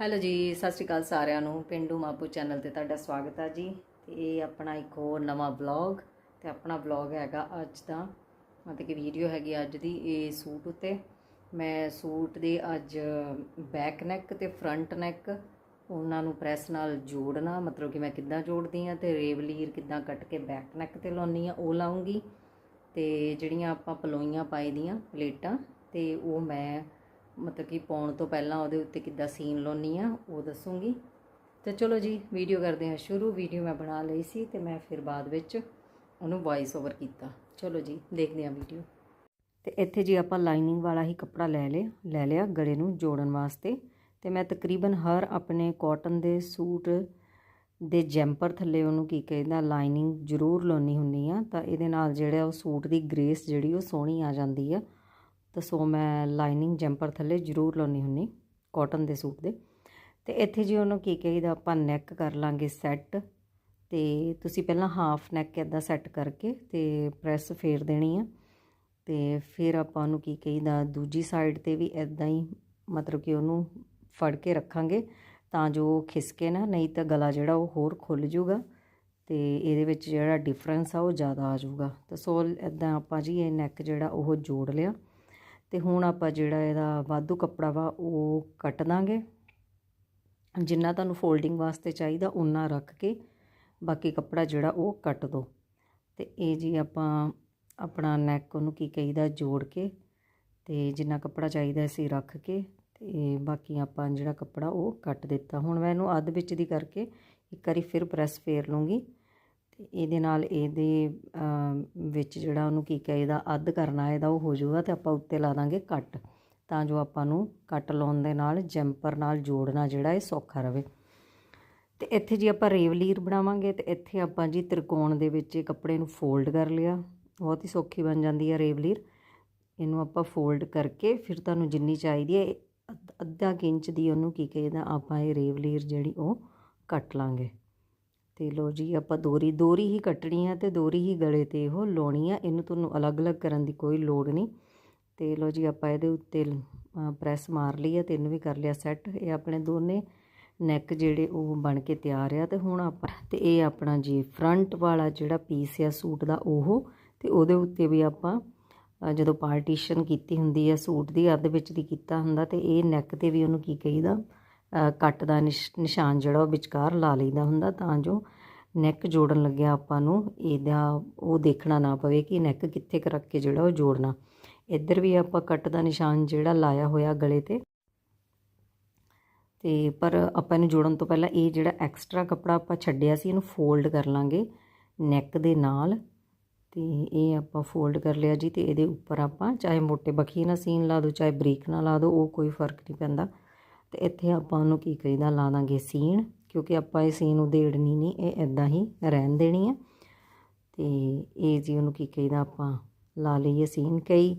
Hello ਜੀ, ਸਤਿ ਸ਼੍ਰੀ ਅਕਾਲ ਸਾਰਿਆਂ ਨੂੰ। ਪਿੰਡੂ ਮਾਪੂ ਚੈਨਲ ਤੇ ਤੁਹਾਡਾ ਸਵਾਗਤ ਹੈ ਜੀ। ਤੇ ਇਹ ਆਪਣਾ ਇੱਕ ਹੋਰ ਨਵਾਂ ਵਲੌਗ ਤੇ ਆਪਣਾ ਵਲੌਗ ਹੈਗਾ ਅੱਜ ਦਾ। ਮਤਲਬ ਕਿ ਵੀਡੀਓ ਹੈਗੀ ਅੱਜ ਦੀ ਇਹ ਸੂਟ ਉੱਤੇ। ਮੈਂ ਸੂਟ ਦੇ ਅੱਜ ਬੈਕ ਨੈਕ ਤੇ ਫਰੰਟ ਨੈਕ ਉਹਨਾਂ ਨੂੰ ਪ੍ਰੈਸ ਨਾਲ ਜੋੜਨਾ। ਮਤਲਬ ਕਿ ਮੈਂ ਕਿੱਦਾਂ ਜੋੜਦੀ ਆ ਤੇ ਰੇਵਲੀਰ ਕਿੱਦਾਂ ਕੱਟ ਕੇ ਬੈਕ ਨੈਕ ਤੇ ਲਾਉਣੀ ਆ ਉਹ ਲਾਉਂਗੀ। ਤੇ ਜਿਹੜੀਆਂ ਆਪਾਂ ਪਲੋਈਆਂ ਪਾਈ ਦੀਆਂ ਪਲੇਟਾਂ, ਤੇ ਉਹ ਮੈਂ ਮਤਲਬ ਕਿ ਪਾਉਣ ਤੋਂ ਪਹਿਲਾਂ ਉਹਦੇ ਉੱਤੇ ਕਿੱਦਾਂ ਸੀਨ ਲਾਉਣੀ ਆ ਉਹ ਦੱਸੂਗੀ। ਤੇ ਚਲੋ ਜੀ ਵੀਡੀਓ ਕਰਦੇ ਹਾਂ ਸ਼ੁਰੂ। ਵੀਡੀਓ ਮੈਂ ਬਣਾ ਲਈ ਸੀ ਤੇ ਮੈਂ ਫਿਰ ਬਾਅਦ ਵਿੱਚ ਉਹਨੂੰ ਵੌਇਸ ਓਵਰ ਕੀਤਾ। ਚਲੋ ਜੀ, ਦੇਖਦੇ ਹਾਂ ਵੀਡੀਓ ਤੇ ਇੱਥੇ ਜੀ ਆਪਾਂ ਲਾਈਨਿੰਗ ਵਾਲਾ ਹੀ ਕੱਪੜਾ ਲੈ ਲਿਆ ਲੈ ਲਿਆ ਗਲੇ ਨੂੰ ਜੋੜਨ ਵਾਸਤੇ। ਤੇ ਮੈਂ ਤਕਰੀਬਨ ਹਰ ਆਪਣੇ ਕਾਟਨ ਦੇ ਸੂਟ ਦੇ ਜੈਂਪਰ ਥੱਲੇ ਉਹਨੂੰ ਕੀ ਕਹਿੰਦਾ ਲਾਈਨਿੰਗ ਜ਼ਰੂਰ ਲਾਉਣੀ ਹੁੰਦੀ ਆ ਤਾਂ ਇਹਦੇ ਨਾਲ ਜਿਹੜਾ ਉਹ ਸੂਟ ਦੀ ਗ੍ਰੇਸ ਜਿਹੜੀ ਉਹ ਸੋਹਣੀ ਆ ਜਾਂਦੀ ਆ। ਤਾਂ ਸੋ ਮੈਂ ਲਾਈਨਿੰਗ ਜੈਂਪਰ ਥੱਲੇ ਜ਼ਰੂਰ ਲਾਉਣੀ ਹੁੰਨੀ ਕਾਟਨ ਦੇ ਸੂਟ ਦੇ। ਤੇ ਇੱਥੇ ਜੀ ਉਹਨੂੰ ਕੀ ਕਹੀਦਾ, ਆਪਾਂ ਨੈਕ ਕਰ ਲਾਂਗੇ ਸੈੱਟ ਤੇ ਤੁਸੀਂ ਪਹਿਲਾਂ ਹਾਫ ਨੈਕ ਇਦਾਂ ਸੈੱਟ ਕਰਕੇ ਤੇ ਪ੍ਰੈਸ ਫੇਰ ਦੇਣੀ ਆ। ਤੇ ਫਿਰ ਆਪਾਂ ਉਹਨੂੰ ਕੀ ਕਹੀਦਾ, ਦੂਜੀ ਸਾਈਡ ਤੇ ਵੀ ਇਦਾਂ ਹੀ ਮਤਲਬ ਕਿ ਉਹਨੂੰ ਫੜ ਕੇ ਰੱਖਾਂਗੇ ਤਾਂ ਜੋ ਖਿਸਕੇ ਨਾ, ਨਹੀਂ ਤਾਂ ਗਲਾ ਜਿਹੜਾ ਉਹ ਹੋਰ ਖੁੱਲ ਜਾਊਗਾ ਤੇ ਇਹਦੇ ਵਿੱਚ ਜਿਹੜਾ ਡਿਫਰੈਂਸ ਆ ਉਹ ਜ਼ਿਆਦਾ ਆ ਜਾਊਗਾ। ਤਾਂ ਸੋ ਇਦਾਂ ਆਪਾਂ ਜੀ ਇਹ ਨੈਕ ਜਿਹੜਾ ਉਹ ਜੋੜ ਲਿਆ। ਅਤੇ ਹੁਣ ਆਪਾਂ ਜਿਹੜਾ ਇਹਦਾ ਵਾਧੂ ਕੱਪੜਾ ਵਾ ਉਹ ਕੱਟ ਦਾਂਗੇ। ਜਿੰਨਾ ਤੁਹਾਨੂੰ ਫੋਲਡਿੰਗ ਵਾਸਤੇ ਚਾਹੀਦਾ ਉਨਾ ਰੱਖ ਕੇ ਬਾਕੀ ਕੱਪੜਾ ਜਿਹੜਾ ਉਹ ਕੱਟ ਦੋ। ਅਤੇ ਇਹ ਜੀ ਆਪਾਂ ਆਪਣਾ ਨੈਕ ਉਹਨੂੰ ਕੀ ਕਹੀਦਾ ਜੋੜ ਕੇ ਤੇ ਜਿੰਨਾ ਕੱਪੜਾ ਚਾਹੀਦਾ ਸੀ ਰੱਖ ਕੇ ਤੇ ਬਾਕੀ ਆਪਾਂ ਜਿਹੜਾ ਕੱਪੜਾ ਉਹ ਕੱਟ ਦਿੱਤਾ। ਹੁਣ ਮੈਂ ਇਹਨੂੰ ਅੱਧ ਵਿੱਚ ਦੀ ਕਰਕੇ ਇੱਕ ਵਾਰੀ ਫਿਰ ਪ੍ਰੈਸ ਫੇਰ ਲੂੰਗੀ ਇਹਦੇ ਨਾਲ ਇਹਦੇ ਵਿੱਚ ਜਿਹੜਾ ਉਹਨੂੰ ਕੀ ਕਹੀਦਾ ਅੱਧ ਕਰਨਾ, ਇਹਦਾ ਉਹ ਹੋ ਜਾਊਗਾ ਤੇ ਆਪਾਂ ਉੱਤੇ ਲਾ ਦਾਂਗੇ ਕੱਟ। ਤਾਂ ਜੋ ਆਪਾਂ ਨੂੰ ਕੱਟ ਲਾਉਣ ਦੇ ਨਾਲ, ਜੈਂਪਰ ਨਾਲ ਜੋੜਨਾ ਜਿਹੜਾ ਇਹ ਸੌਖਾ ਰਵੇ। ਤੇ ਇੱਥੇ ਜੀ ਆਪਾਂ ਰੇਵਲੀਰ ਬਣਾਵਾਂਗੇ ਤੇ ਇੱਥੇ ਆਪਾਂ ਜੀ ਤ੍ਰਿਕੋਣ ਦੇ ਵਿੱਚ ਇਹ ਕੱਪੜੇ ਨੂੰ ਫੋਲਡ ਕਰ ਲਿਆ। ਬਹੁਤ ਹੀ ਸੌਖੀ ਬਣ ਜਾਂਦੀ ਹੈ ਰੇਵਲੀਰ ਇਹਨੂੰ ਆਪਾਂ ਫੋਲਡ ਕਰਕੇ ਫਿਰ ਤੁਹਾਨੂੰ ਜਿੰਨੀ ਚਾਹੀਦੀ ਹੈ, ਅੱਧਾ ਇੰਚ ਦੀ ਉਹਨੂੰ ਕੀ ਕਹਿੰਦਾ ਆਪਾਂ ਇਹ ਰੇਵਲੀਰ ਜਿਹੜੀ ਉਹ ਕੱਟ ਲਾਂਗੇ। ਤੇ ਲੋ ਜੀ, ਆਪਾਂ ਦੋਰੀ ਦੋਰੀ ਹੀ ਕੱਟਣੀ ਆ ਤੇ ਦੋਰੀ ਹੀ ਗਲੇ ਤੇ ਉਹ ਲਾਉਣੀ ਆ। ਇਹਨੂੰ ਤੁਹਾਨੂੰ ਅਲੱਗ-ਅਲੱਗ ਕਰਨ ਦੀ ਕੋਈ ਲੋੜ ਨਹੀਂ। ਤੇ ਲੋ ਜੀ, ਆਪਾਂ ਇਹਦੇ ਉੱਤੇ ਪ੍ਰੈਸ ਮਾਰ ਲਈ ਆ ਤੇ ਇਹਨੂੰ ਵੀ ਕਰ ਲਿਆ ਸੈੱਟ। ਇਹ ਆਪਣੇ ਦੋਨੇ ਨੈਕ ਜਿਹੜੇ ਉਹ ਬਣ ਕੇ ਤਿਆਰ ਆ ਤੇ ਹੁਣ ਆਪਾਂ, ਤੇ ਇਹ ਆਪਣਾ ਜੀ ਫਰੰਟ ਵਾਲਾ ਜਿਹੜਾ ਪੀਸ ਆ ਸੂਟ ਦਾ ਉਹ, ਤੇ ਉਹਦੇ ਉੱਤੇ ਵੀ ਆਪਾਂ ਜਦੋਂ ਪਾਰਟੀਸ਼ਨ ਕੀਤੀ ਹੁੰਦੀ ਆ ਸੂਟ ਦੀ, ਅੱਧ ਵਿੱਚ ਦੀ ਕੀਤਾ ਹੁੰਦਾ ਤੇ ਇਹ ਨੈਕ ਤੇ ਵੀ ਉਹਨੂੰ ਕੀ ਕਹੀਦਾ? ਕੱਟ ਦਾ ਨਿਸ਼ਾਨ ਜਿਹੜਾ ਉਹ ਵਿਚਕਾਰ ਲਾ ਲਈਦਾ ਹੁੰਦਾ ਤਾਂ ਜੋ ਨੈਕ ਜੋੜਨ ਲੱਗਿਆ ਆਪਾਂ ਨੂੰ, ਇਹਦਾ ਉਹ ਦੇਖਣਾ ਨਾ ਪਵੇ ਕਿ ਨੈਕ ਕਿੱਥੇ ਰੱਖ ਕੇ ਜਿਹੜਾ ਉਹ ਜੋੜਨਾ। ਇੱਧਰ ਵੀ ਆਪਾਂ ਕੱਟ ਦਾ ਨਿਸ਼ਾਨ ਜਿਹੜਾ ਲਾਇਆ ਹੋਇਆ ਗਲੇ ਤੇ। ਤੇ ਪਰ ਆਪਾਂ ਇਹਨੂੰ ਜੋੜਨ ਤੋਂ ਪਹਿਲਾਂ ਇਹ ਜਿਹੜਾ ਐਕਸਟਰਾ ਕੱਪੜਾ ਆਪਾਂ ਛੱਡਿਆ ਸੀ, ਇਹਨੂੰ ਫੋਲਡ ਕਰ ਲਾਂਗੇ ਨੈਕ ਦੇ ਨਾਲ। ਤੇ ਇਹ ਆਪਾਂ ਫੋਲਡ ਕਰ ਲਿਆ ਜੀ ਤੇ ਇਹਦੇ ਉੱਪਰ ਆਪਾਂ ਚਾਹੇ ਮੋਟੇ ਬਖੀ ਨਾਲ ਸੀਨ ਲਾ ਦਿਓ, ਚਾਹੇ ਬਰੀਕ ਨਾਲ ਲਾ ਦਿਓ, ਉਹ ਕੋਈ ਫ਼ਰਕ ਨਹੀਂ ਪੈਂਦਾ। ਤੇ ਇੱਥੇ ਆਪਾਂ ਉਹਨੂੰ ਕੀ ਕਹੀਦਾ ਲਾ ਦਾਂਗੇ ਸੀਨ ਕਿਉਂਕਿ ਆਪਾਂ ਇਹ ਸੀਨ ਉਧੇੜਨੀ ਨਹੀਂ, ਇਹ ਇਦਾਂ ਹੀ ਰਹਿਣ ਦੇਣੀ ਹੈ ਤੇ ਇਹ ਜੀ ਉਹਨੂੰ ਕੀ ਕਹੀਦਾ ਆਪਾਂ ਲਾ ਲਈਏ ਸੀਨ ਕਈ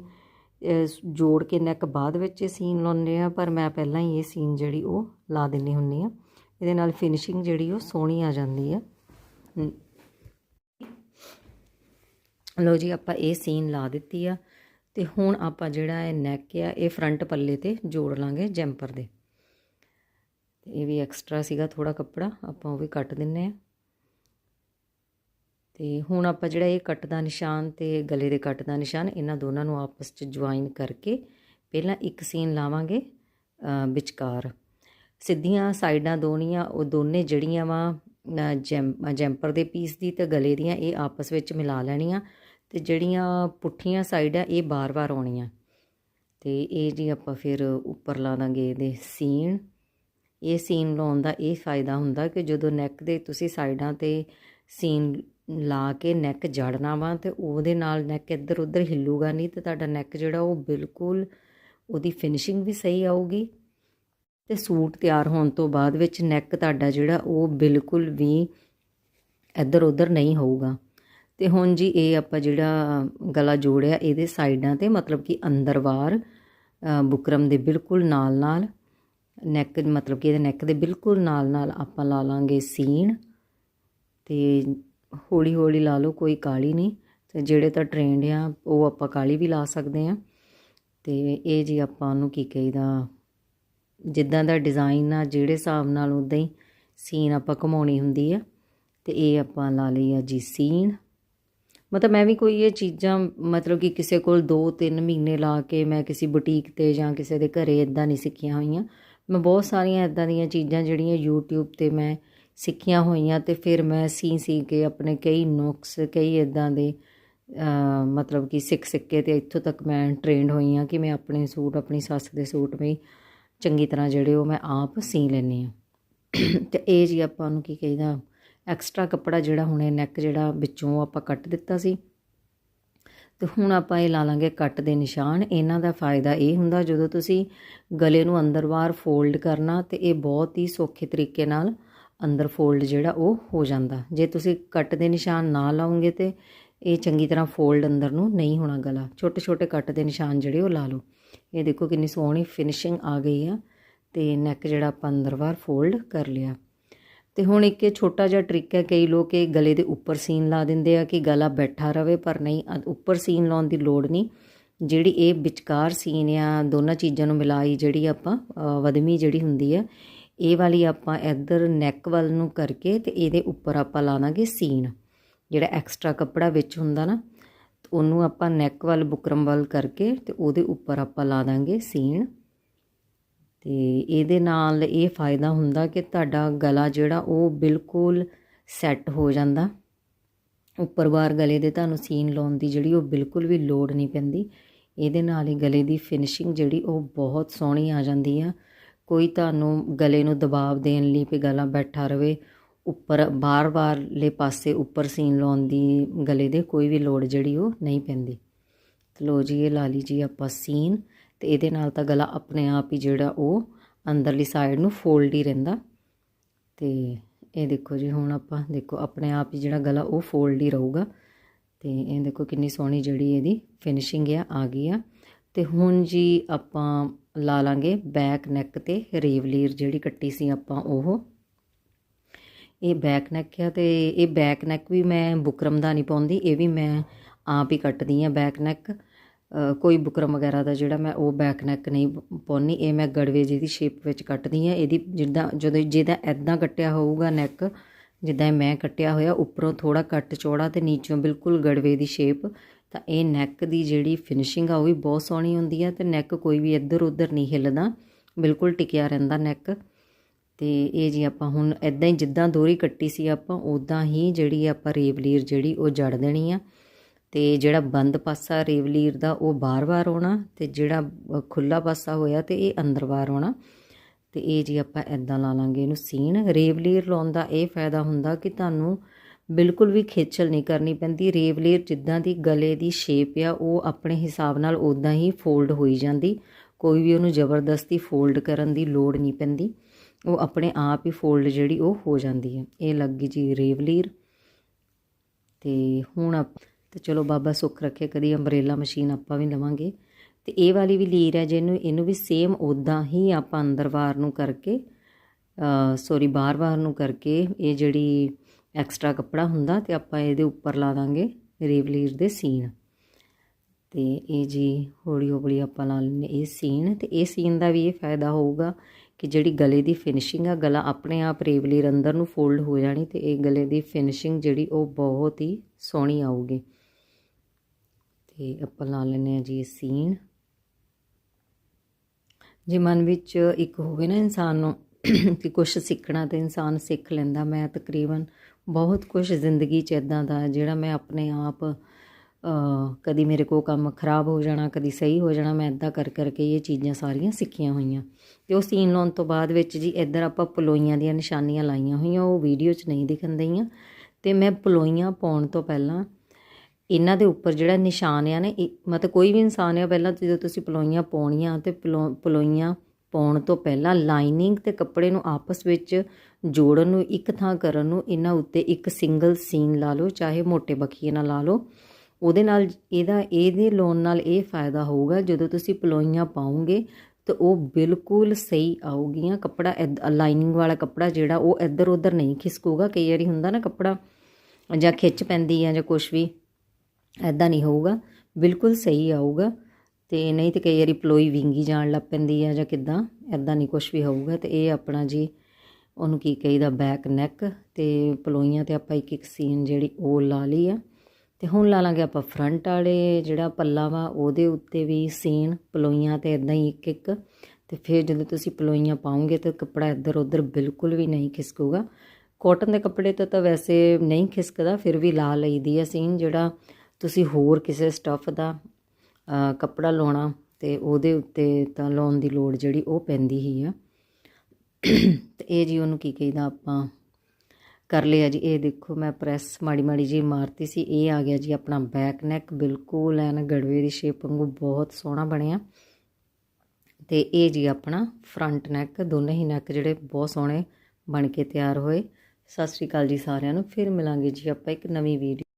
ਜੋੜ ਕੇ ਨੈਕ ਬਾਅਦ ਵਿੱਚ ਇਹ ਸੀਨ ਲਾਉਂਦੇ ਆ, ਪਰ ਮੈਂ ਪਹਿਲਾਂ ਹੀ ਇਹ ਸੀਨ ਜਿਹੜੀ ਉਹ ਲਾ ਦਿੰਨੀ ਹੁੰਨੀ ਆ। ਇਹਦੇ ਨਾਲ ਫਿਨਿਸ਼ਿੰਗ ਜਿਹੜੀ ਉਹ ਸੋਹਣੀ ਆ ਜਾਂਦੀ ਆ। ਲੋ ਜੀ, ਆਪਾਂ ਇਹ ਸੀਨ ਲਾ ਦਿੱਤੀ ਆ, ਤੇ ਹੁਣ ਆਪਾਂ ਜਿਹੜਾ ਇਹ ਨੈਕ ਆ, ਇਹ ਫਰੰਟ ਪੱਲੇ ਤੇ ਜੋੜ ਲਾਂਗੇ ਜੈਂਪਰ ਦੇ। ਤੇ ਇਹ ਵੀ ਐਕਸਟਰਾ ਸੀਗਾ ਥੋੜਾ ਕੱਪੜਾ, ਆਪਾਂ ਉਹ ਵੀ ਕੱਟ ਦਿੰਨੇ ਆ ਤੇ ਹੁਣ ਆਪਾਂ ਜਿਹੜਾ ਇਹ ਕੱਟ ਦਾ ਨਿਸ਼ਾਨ ਤੇ ਗਲੇ ਦੇ ਕੱਟ ਦਾ ਨਿਸ਼ਾਨ, ਇਹਨਾਂ ਦੋਨਾਂ ਨੂੰ ਆਪਸ ਵਿੱਚ ਜੁਆਇਨ ਕਰਕੇ ਪਹਿਲਾਂ ਇੱਕ ਸੀਨ ਲਾਵਾਂਗੇ ਵਿਚਕਾਰ। ਸਿੱਧੀਆਂ ਸਾਈਡਾਂ ਦੋਣੀਆਂ ਉਹ ਦੋਨੇ ਜੜੀਆਂ ਵਾ ਜੈਂਪਰ ਦੇ ਪੀਸ ਦੀ ਤੇ ਗਲੇ ਦੀਆਂ, ਇਹ ਆਪਸ ਵਿੱਚ ਮਿਲਾ ਲੈਣੀਆਂ। ਤੇ ਜਿਹੜੀਆਂ ਪੁੱਠੀਆਂ ਸਾਈਡਾਂ, ਇਹ ਬਾਰ-ਬਾਰ ਆਉਣੀਆਂ। ਤੇ ਇਹ ਜੀ ਆਪਾਂ ਫਿਰ ਉੱਪਰ ਲਾ ਦਾਂਗੇ ਇਹਦੇ ਸੀਨ ਇਹ ਸੀਨ ਲਾਉਣ ਦਾ ਇਹ ਫਾਇਦਾ ਹੁੰਦਾ ਕਿ ਜਦੋਂ ਨੈਕ ਦੇ ਤੁਸੀਂ ਸਾਈਡਾਂ ਤੇ ਸੀਨ ਲਾ ਕੇ ਨੈਕ ਜੜਨਾ ਵਾ ਤੇ ਉਹਦੇ ਨਾਲ ਨੈਕ ਇੱਧਰ ਉੱਧਰ ਹਿੱਲੂਗਾ ਨਹੀਂ ਤੇ ਤੁਹਾਡਾ ਨੈਕ ਜਿਹੜਾ ਉਹ ਬਿਲਕੁਲ ਉਹਦੀ ਫਿਨਿਸ਼ਿੰਗ ਵੀ ਸਹੀ ਆਊਗੀ। ਤੇ ਸੂਟ ਤਿਆਰ ਹੋਣ ਤੋਂ ਬਾਅਦ ਵਿੱਚ ਨੈਕ ਤੁਹਾਡਾ ਜਿਹੜਾ ਉਹ ਬਿਲਕੁਲ ਵੀ ਇੱਧਰ ਉੱਧਰ ਨਹੀਂ ਹੋਊਗਾ। ਤੇ ਹੁਣ ਜੀ ਇਹ ਆਪਾਂ ਜਿਹੜਾ ਗਲਾ ਜੋੜਿਆ ਇਹਦੇ ਸਾਈਡਾਂ ਤੇ ਮਤਲਬ ਕਿ ਅੰਦਰ ਬਾਹਰ ਬੁਕਰਮ ਦੇ ਬਿਲਕੁਲ ਨਾਲ ਨਾਲ ਨੈਕ ਮਤਲਬ ਕਿ ਇਹਦੇ ਨੈਕ ਦੇ ਬਿਲਕੁਲ ਨਾਲ ਨਾਲ ਆਪਾਂ ਲਾ ਲਾਂਗੇ ਸੀਨ ਤੇ ਹੌਲੀ ਹੌਲੀ ਲਾ ਲਓ, ਕੋਈ ਕਾਲੀ ਨਹੀਂ। ਤੇ ਜਿਹੜੇ ਤਾਂ ਟ੍ਰੇਨਡ ਆ, ਉਹ ਆਪਾਂ ਕਾਲੀ ਵੀ ਲਾ ਸਕਦੇ ਆ। ਤੇ ਇਹ ਜੀ ਆਪਾਂ ਉਹਨੂੰ ਕੀ ਕਹੀਦਾ, ਜਿੱਦਾਂ ਦਾ ਡਿਜ਼ਾਈਨ ਆ, ਜਿਹੜੇ ਹਿਸਾਬ ਨਾਲ ਉਦਾਂ ਹੀ ਸੀਨ ਆਪਾਂ ਘਮਾਉਣੀ ਹੁੰਦੀ ਆ, ਤੇ ਇਹ ਆਪਾਂ ਲਾ ਲਈ ਆ ਜੀ ਸੀਨ ਮਤਲਬ ਮੈਂ ਵੀ ਕੋਈ ਇਹ ਚੀਜ਼ਾਂ, ਮਤਲਬ ਕਿ ਕਿਸੇ ਕੋਲ 2-3 ਮਹੀਨੇ ਲਾ ਕੇ ਮੈਂ ਕਿਸੇ ਬੁਟੀਕ ਤੇ ਜਾਂ ਕਿਸੇ ਦੇ ਘਰੇ ਇਦਾਂ ਨਹੀਂ ਸਿੱਖੀਆਂ ਹੋਈਆਂ। ਮੈਂ ਬਹੁਤ ਸਾਰੀਆਂ ਇਦਾਂ ਦੀਆਂ ਚੀਜ਼ਾਂ ਜਿਹੜੀਆਂ YouTube ਤੇ ਮੈਂ ਸਿੱਖੀਆਂ ਹੋਈਆਂ ਤੇ ਫਿਰ ਮੈਂ ਸੀ ਸੀ ਕੇ ਆਪਣੇ ਕਈ ਨੁਕਸ ਕਈ ਇਦਾਂ ਦੇ ਮਤਲਬ ਕਿ ਸਿੱਖ ਸਿੱਕੇ ਤੇ ਇੱਥੋਂ ਤੱਕ ਮੈਂ ਟ੍ਰੇਨਡ ਹੋਈ ਆ ਕਿ ਮੈਂ ਆਪਣੇ ਸੂਟ, ਆਪਣੀ ਸੱਸ ਦੇ ਸੂਟ ਵੀ ਚੰਗੀ ਤਰ੍ਹਾਂ ਜਿਹੜੇ ਉਹ ਮੈਂ ਆਪ ਸੀ ਲੈਣੀ ਆ ਤੇ ਇਹ ਜੀ ਆਪਾਂ ਨੂੰ ਕੀ ਕਹਿੰਦਾ ਐਕਸਟਰਾ ਕੱਪੜਾ ਜਿਹੜਾ ਹੁਣੇ ਨੈਕ ਜਿਹੜਾ ਵਿੱਚੋਂ ਆਪਾਂ ਕੱਟ ਦਿੱਤਾ ਸੀ। ਤੇ ਹੁਣ ਆਪਾਂ ਇਹ ਲਾ ਲਾਂਗੇ ਕੱਟ ਦੇ ਨਿਸ਼ਾਨ। ਇਹਨਾਂ ਦਾ ਫਾਇਦਾ ਇਹ ਹੁੰਦਾ ਜਦੋਂ ਤੁਸੀਂ ਗਲੇ ਨੂੰ ਅੰਦਰ ਬਾਹਰ ਫੋਲਡ ਕਰਨਾ ਤੇ ਇਹ ਬਹੁਤ ਹੀ ਸੌਖੇ ਤਰੀਕੇ ਨਾਲ ਅੰਦਰ ਫੋਲਡ ਜਿਹੜਾ ਉਹ ਹੋ ਜਾਂਦਾ। ਜੇ ਤੁਸੀਂ ਕੱਟ ਦੇ ਨਿਸ਼ਾਨ ਨਾ ਲਾਉਂਗੇ ਤੇ ਇਹ ਚੰਗੀ ਤਰ੍ਹਾਂ ਫੋਲਡ ਅੰਦਰ ਨੂੰ ਨਹੀਂ ਹੋਣਾ ਗਲਾ। ਛੋਟੇ ਛੋਟੇ ਕੱਟ ਦੇ ਨਿਸ਼ਾਨ ਜਿਹੜੇ ਉਹ ਲਾ ਲਓ। ਇਹ ਦੇਖੋ ਕਿੰਨੀ ਸੋਹਣੀ ਫਿਨਿਸ਼ਿੰਗ ਆ ਗਈ ਆ ਤੇ ਨੈਕ ਜਿਹੜਾ ਆਪਾਂ ਅੰਦਰ ਬਾਹਰ ਫੋਲਡ ਕਰ ਲਿਆ। ਤੇ ਹੁਣ ਇੱਕ ਇਹ ਛੋਟਾ ਜਿਹਾ ਟ੍ਰਿਕ ਹੈ, ਕਈ ਲੋਕ ਇਹ ਗਲੇ ਦੇ ਉੱਪਰ ਸੀਨ ਲਾ ਦਿੰਦੇ ਆ ਕਿ ਗਲਾ ਬੈਠਾ ਰਵੇ ਪਰ ਨਹੀਂ ਉੱਪਰ ਸੀਨ ਲਾਉਣ ਦੀ ਲੋੜ ਨਹੀਂ। ਜਿਹੜੀ ਇਹ ਵਿਚਕਾਰ ਸੀਨ ਆ, ਦੋਨਾਂ ਚੀਜ਼ਾਂ ਨੂੰ ਮਿਲਾਈ ਜਿਹੜੀ ਆਪਾਂ ਵਦਮੀ ਜਿਹੜੀ ਹੁੰਦੀ ਆ, ਇਹ ਵਾਲੀ ਆਪਾਂ ਇੱਧਰ ਨੈਕ ਵੱਲ ਨੂੰ ਕਰਕੇ ਤੇ ਇਹਦੇ ਉੱਪਰ ਆਪਾਂ ਲਾਵਾਂਗੇ ਸੀਨ ਜਿਹੜਾ ਐਕਸਟਰਾ ਕੱਪੜਾ ਵਿੱਚ ਹੁੰਦਾ ਨਾ, ਉਹਨੂੰ ਆਪਾਂ ਨੈਕ ਵੱਲ, ਬੁਕਰਮ ਵੱਲ ਕਰਕੇ ਤੇ ਉਹਦੇ ਉੱਪਰ ਆਪਾਂ ਲਾ ਦਾਂਗੇ ਸੀਨ ਅਤੇ ਇਹਦੇ ਨਾਲ ਇਹ ਫਾਇਦਾ ਹੁੰਦਾ ਕਿ ਤੁਹਾਡਾ ਗਲਾ ਜਿਹੜਾ ਉਹ ਬਿਲਕੁਲ ਸੈੱਟ ਹੋ ਜਾਂਦਾ। ਉੱਪਰ ਬਾਰ ਗਲੇ ਦੇ ਤੁਹਾਨੂੰ ਸੀਨ ਲਾਉਣ ਦੀ ਜਿਹੜੀ ਉਹ ਬਿਲਕੁਲ ਵੀ ਲੋੜ ਨਹੀਂ ਪੈਂਦੀ। ਇਹਦੇ ਨਾਲ ਹੀ ਗਲੇ ਦੀ ਫਿਨਿਸ਼ਿੰਗ ਜਿਹੜੀ ਉਹ ਬਹੁਤ ਸੋਹਣੀ ਆ ਜਾਂਦੀ ਆ। ਕੋਈ ਤੁਹਾਨੂੰ ਗਲੇ ਨੂੰ ਦਬਾਅ ਦੇਣ ਲਈ ਵੀ ਗਲਾ ਬੈਠਾ ਰਵੇ, ਉੱਪਰ ਬਾਰ-ਬਾਰਲੇ ਪਾਸੇ ਉੱਪਰ ਸੀਨ ਲਾਉਣ ਦੀ ਗਲੇ ਦੇ ਕੋਈ ਵੀ ਲੋੜ ਜਿਹੜੀ ਉਹ ਨਹੀਂ ਪੈਂਦੀ। ਲੋ ਜੀ, ਇਹ ਲਾ ਲਈ ਜੀ ਆਪਾਂ ਸੀਨ। ਤੇ ਇਹਦੇ ਨਾਲ ਤਾਂ ਗਲਾ ਆਪਣੇ ਆਪ ਹੀ ਜਿਹੜਾ ਉਹ ਅੰਦਰਲੀ ਸਾਈਡ ਨੂੰ ਫੋਲਡ ਹੀ ਰਹਿੰਦਾ। ਤੇ ਇਹ ਦੇਖੋ ਜੀ, ਹੁਣ ਆਪਾਂ ਦੇਖੋ ਆਪਣੇ ਆਪ ਹੀ ਜਿਹੜਾ ਗਲਾ ਉਹ ਫੋਲਡ ਹੀ ਰਹੂਗਾ। ਤੇ ਇਹ ਦੇਖੋ ਕਿੰਨੀ ਸੋਹਣੀ ਜਿਹੜੀ ਇਹਦੀ ਫਿਨਿਸ਼ਿੰਗ ਆ ਆ ਗਈ ਆ। ਤੇ ਹੁਣ ਜੀ ਆਪਾਂ ਲਾ ਲਾਂਗੇ ਬੈਕ ਨੈਕ ਤੇ ਰੇਵਲੀਰ ਜਿਹੜੀ ਕੱਟੀ ਸੀ ਆਪਾਂ ਉਹ। ਇਹ ਬੈਕ ਨੈਕ ਆ ਤੇ ਇਹ ਬੈਕ ਨੈਕ ਵੀ ਮੈਂ ਬੁਕਰਮ ਦਾ ਨਹੀਂ ਪਾਉਂਦੀ, ਇਹ ਵੀ ਮੈਂ ਆਪ ਹੀ ਕੱਟਦੀ ਆ ਬੈਕ ਨੈਕ ਕੋਈ ਬੁਕਰਮ ਵਗੈਰਾ ਦਾ ਜਿਹੜਾ ਮੈਂ ਉਹ ਬੈਕ ਨੈਕ ਨਹੀਂ ਪਾਉਣੀ ਇਹ ਮੈਂ ਗੜਵੇ ਜੀ ਦੀ ਸ਼ੇਪ ਵਿੱਚ ਕੱਟਦੀ ਆ ਇਹਦੀ ਜਿੱਦਾਂ ਜਦੋਂ ਜਿਹਦਾ ਐਦਾਂ ਕੱਟਿਆ ਹੋਊਗਾ ਨੈਕ ਜਿੱਦਾਂ ਮੈਂ ਕੱਟਿਆ ਹੋਇਆ, ਉੱਪਰੋਂ ਥੋੜਾ ਕੱਟ ਚੌੜਾ ਤੇ ਨੀਚੋਂ ਬਿਲਕੁਲ ਗੜਵੇ ਦੀ ਸ਼ੇਪ ਤਾਂ ਇਹ ਨੈਕ ਦੀ ਜਿਹੜੀ ਫਿਨਿਸ਼ਿੰਗ ਆ ਉਹ ਵੀ ਬਹੁਤ ਸੋਹਣੀ ਹੁੰਦੀ ਆ ਤੇ ਨੈਕ ਕੋਈ ਵੀ ਇੱਧਰ ਉੱਧਰ ਨਹੀਂ ਹਿੱਲਦਾ, ਬਿਲਕੁਲ ਟਿਕਿਆ ਰਹਿੰਦਾ ਨੈਕ ਤੇ ਇਹ ਜੀ ਆਪਾਂ ਹੁਣ ਐਦਾਂ ਹੀ ਜਿੱਦਾਂ ਦੋਰੀ ਕੱਟੀ ਸੀ ਆਪਾਂ ਉਦਾਂ ਹੀ ਜਿਹੜੀ ਆਪਾਂ ਰੇਵਲੀਰ ਜਿਹੜੀ ਉਹ ਜੜ ਦੇਣੀ ਆ। ਤੇ ਜਿਹੜਾ ਬੰਦ ਪਾਸਾ ਰੇਵਲੀਰ ਦਾ ਉਹ ਬਾਰ-ਬਾਰ ਆਉਣਾ ਤੇ ਜਿਹੜਾ ਖੁੱਲਾ ਪਾਸਾ ਹੋਇਆ ਤੇ ਇਹ ਅੰਦਰ ਬਾਰ ਆਉਣਾ। ਤੇ ਇਹ ਜੀ ਆਪਾਂ ਐਦਾਂ ਲਾ ਲਾਂਗੇ ਇਹਨੂੰ ਸੀਨ। ਰੇਵਲੀਰ ਲਾਉਣ ਦਾ ਇਹ ਫਾਇਦਾ ਹੁੰਦਾ ਕਿ ਤੁਹਾਨੂੰ ਬਿਲਕੁਲ ਵੀ ਖੇਚਲ ਨਹੀਂ ਕਰਨੀ ਪੈਂਦੀ। ਰੇਵਲੀਰ ਜਿੱਦਾਂ ਦੀ ਗਲੇ ਦੀ ਸ਼ੇਪ ਆ, ਉਹ ਆਪਣੇ ਹਿਸਾਬ ਨਾਲ ਉਦਾਂ ਹੀ ਫੋਲਡ ਹੋਈ ਜਾਂਦੀ। ਕੋਈ ਵੀ ਉਹਨੂੰ ਜ਼ਬਰਦਸਤੀ ਫੋਲਡ ਕਰਨ ਦੀ ਲੋੜ ਨਹੀਂ ਪੈਂਦੀ। ਉਹ ਆਪਣੇ ਆਪ ਹੀ ਫੋਲਡ ਜਿਹੜੀ ਉਹ ਹੋ ਜਾਂਦੀ ਹੈ। ਇਹ ਲੱਗ ਗਈ ਜੀ ਰੇਵਲੀਰ। ਤੇ ਹੁਣ ਤੇ ਚਲੋ ਬਾਬਾ ਸੁੱਖ ਰੱਖੇ, ਕਦੀ ਅੰਬਰੇਲਾ ਮਸ਼ੀਨ ਆਪਾਂ ਵੀ ਲਵਾਂਗੇ। ਤੇ ਇਹ ਵਾਲੀ ਵੀ ਲੀਰ ਹੈ ਜਿਹਨੂੰ, ਇਹਨੂੰ ਵੀ ਸੇਮ ਉਦਾਂ ਹੀ ਆਪਾਂ ਅੰਦਰ ਵਾਰ ਨੂੰ ਕਰਕੇ ਸੌਰੀ ਬਾਹਰ ਵਾਰ ਨੂੰ ਕਰਕੇ ਇਹ ਜਿਹੜੀ ਐਕਸਟਰਾ ਕੱਪੜਾ ਹੁੰਦਾ ਤੇ ਆਪਾਂ ਇਹਦੇ ਉੱਪਰ ਲਾ ਦਾਂਗੇ ਰੇਵਲੀਰ ਦੇ ਸੀਨ। ਤੇ ਇਹ ਜੀ ਹੌਲੀ ਹੌਲੀ ਆਪਾਂ ਲਾ ਲੈਣੇ ਇਹ ਸੀਨ ਤੇ ਇਹ ਸੀਨ ਦਾ ਵੀ ਇਹ ਫਾਇਦਾ ਹੋਊਗਾ ਕਿ ਜਿਹੜੀ ਗਲੇ ਦੀ ਫਿਨਿਸ਼ਿੰਗ ਆ, ਗਲਾ ਆਪਣੇ ਆਪ ਰੇਵਲੀਰ ਅੰਦਰ ਨੂੰ ਫੋਲਡ ਹੋ ਜਾਣੀ ਤੇ ਇਹ ਗਲੇ ਦੀ ਫਿਨਿਸ਼ਿੰਗ ਜਿਹੜੀ ਉਹ ਬਹੁਤ ਹੀ ਸੋਹਣੀ ਆਊਗੀ। ਤੇ ਆਪਾਂ ਲਾ ਲੈਨੇ ਆ ਜੀ ਸੀਨ। ਜੇ ਮਨ ਵਿੱਚ ਇੱਕ ਹੋਵੇ ਨਾ ਇਨਸਾਨ ਨੂੰ ਕਿ ਕੁਝ ਸਿੱਖਣਾ ਤੇ ਇਨਸਾਨ ਸਿੱਖ ਲੈਂਦਾ, ਮੈਂ ਤਕਰੀਬਨ ਬਹੁਤ ਕੁਝ ਜ਼ਿੰਦਗੀ 'ਚ ਇਦਾਂ ਦਾ ਜਿਹੜਾ ਮੈਂ ਆਪਣੇ ਆਪ ਕਦੀ ਮੇਰੇ ਕੋ ਕੰਮ ਖਰਾਬ ਹੋ ਜਾਣਾ, ਕਦੀ ਸਹੀ ਹੋ ਜਾਣਾ, ਮੈਂ ਇਦਾਂ ਕਰ ਕਰਕੇ ਇਹ ਚੀਜ਼ਾਂ ਸਾਰੀਆਂ ਸਿੱਖੀਆਂ ਹੋਈਆਂ। ਤੇ ਉਹ ਸੀਨ ਲਾਉਣ ਤੋਂ ਬਾਅਦ ਵਿੱਚ ਜੀ ਇੱਧਰ ਆਪਾਂ ਪਲੋਈਆਂ ਦੀਆਂ ਨਿਸ਼ਾਨੀਆਂ ਲਾਈਆਂ ਹੋਈਆਂ, ਉਹ ਵੀਡੀਓ 'ਚ ਨਹੀਂ ਦਿਖਣ ਦਈਆਂ। ਤੇ ਮੈਂ ਪਲੋਈਆਂ ਪਾਉਣ ਤੋਂ ਪਹਿਲਾਂ ਇਹਨਾਂ ਦੇ ਉੱਪਰ ਜਿਹੜਾ ਨਿਸ਼ਾਨ ਆ ਨੇ ਮਤਲਬ ਕੋਈ ਵੀ ਇਨਸਾਨ ਆ, ਪਹਿਲਾਂ ਜਦੋਂ ਤੁਸੀਂ ਪਲੋਈਆਂ ਪਾਉਣੀਆਂ ਤੇ ਪਲੋਈਆਂ ਪਾਉਣ ਤੋਂ ਪਹਿਲਾਂ ਲਾਈਨਿੰਗ ਤੇ ਕੱਪੜੇ ਨੂੰ ਆਪਸ ਵਿੱਚ ਜੋੜਨ ਨੂੰ, ਇੱਕ ਥਾਂ ਕਰਨ ਨੂੰ ਇਹਨਾਂ ਉੱਤੇ ਇੱਕ ਸਿੰਗਲ ਸੀਨ ਲਾ ਲਓ, ਚਾਹੇ ਮੋٹے ਬਖੀਏ ਨਾਲ ਲਾ ਲਓ। ਉਹਦੇ ਨਾਲ ਇਹਦਾ, ਇਹਦੇ ਲਾਉਣ ਨਾਲ ਇਹ ਫਾਇਦਾ ਹੋਊਗਾ, ਜਦੋਂ ਤੁਸੀਂ ਪਲੋਈਆਂ ਪਾਉਂਗੇ ਤਾਂ ਉਹ ਬਿਲਕੁਲ ਸਹੀ ਆਊਗੀਆਂ। ਕੱਪੜਾ ਲਾਈਨਿੰਗ ਵਾਲਾ ਕੱਪੜਾ ਜਿਹੜਾ ਉਹ ਇੱਧਰ ਉੱਧਰ ਨਹੀਂ ਖਿਸਕੂਗਾ। ਕਈ ਵਾਰੀ ਹੁੰਦਾ ਨਾ ਕੱਪੜਾ ਜਾਂ ਖਿੱਚ ਪੈਂਦੀ ਆ ਜਾਂ ਕੁਝ ਵੀ। ਐਦਾਂ ਨਹੀਂ ਹੋਊਗਾ, ਬਿਲਕੁਲ ਸਹੀ ਆਊਗਾ ਤੇ ਨਹੀਂ ਤੇ ਕਈ ਵਾਰੀ ਪਲੋਈ ਵਿੰਗੀ ਜਾਣ ਲੱਗ ਪੈਂਦੀ ਆ ਜਾਂ ਕਿਦਾਂ ਐਦਾਂ ਨਹੀਂ ਕੁਝ ਵੀ ਹੋਊਗਾ ਤੇ ਇਹ ਆਪਣਾ ਜੀ ਉਹਨੂੰ ਕੀ ਕਹੀਦਾ ਬੈਕ ਨੈਕ ਤੇ ਪਲੋਈਆਂ ਤੇ ਆਪਾਂ ਇੱਕ ਇੱਕ ਸੀਨ ਜਿਹੜੀ ਉਹ ਲਾ ਲਈ ਆ ਤੇ ਹੁਣ ਲਾ ਲਾਂਗੇ ਆਪਾਂ ਫਰੰਟ ਵਾਲੇ ਜਿਹੜਾ ਪੱਲਾ ਵਾ ਉਹਦੇ ਉੱਤੇ ਵੀ ਸੀਨ ਪਲੋਈਆਂ ਤੇ ਇਦਾਂ ਹੀ ਇੱਕ ਇੱਕ ਤੇ ਫਿਰ ਜਦੋਂ ਤੁਸੀਂ ਪਲੋਈਆਂ ਪਾਉਂਗੇ ਤਾਂ ਕੱਪੜਾ ਇੱਧਰ ਉੱਧਰ ਬਿਲਕੁਲ ਵੀ ਨਹੀਂ ਖਿਸਕੂਗਾ। ਕਾਟਨ ਦੇ ਕੱਪੜੇ ਤੋਂ ਤਾਂ ਵੈਸੇ ਨਹੀਂ ਖਿਸਕਦਾ, ਫਿਰ ਵੀ ਲਾ ਲਈਦੀ ਆ ਸੀਨ ਜਿਹੜਾ ਤੁਸੀਂ ਹੋਰ ਕਿਸੇ ਸਟੱਫ ਦਾ ਕੱਪੜਾ ਲਾਉਣਾ ਅਤੇ ਉਹਦੇ ਉੱਤੇ ਤਾਂ ਲਾਉਣ ਦੀ ਲੋੜ ਜਿਹੜੀ ਉਹ ਪੈਂਦੀ ਹੀ ਆ। ਅਤੇ ਇਹ ਜੀ ਉਹਨੂੰ ਕੀ ਕਹੀਦਾ ਆਪਾਂ, ਕਰ ਲਿਆ ਜੀ, ਇਹ ਦੇਖੋ ਮੈਂ ਪ੍ਰੈਸ ਮਾੜੀ ਮਾੜੀ ਜੀ ਮਾਰਤੀ ਸੀ, ਇਹ ਆ ਗਿਆ ਜੀ ਆਪਣਾ ਬੈਕ ਨੈਕ ਬਿਲਕੁਲ ਐਨ ਗੜਵੇ ਦੀ ਸ਼ੇਪ ਵਾਂਗੂ ਬਹੁਤ ਸੋਹਣਾ ਬਣਿਆ। ਤੇ ਇਹ ਜੀ ਆਪਣਾ ਫਰੰਟ ਨੈਕ ਦੋਨੇ ਹੀ ਨੈਕ ਜਿਹੜੇ ਬਹੁਤ ਸੋਹਣੇ ਬਣ ਕੇ ਤਿਆਰ ਹੋਏ। ਸਤਿ ਸ਼੍ਰੀ ਅਕਾਲ ਜੀ ਸਾਰਿਆਂ ਨੂੰ, ਫਿਰ ਮਿਲਾਂਗੇ ਜੀ ਆਪਾਂ ਇੱਕ ਨਵੀਂ ਵੀਡੀਓ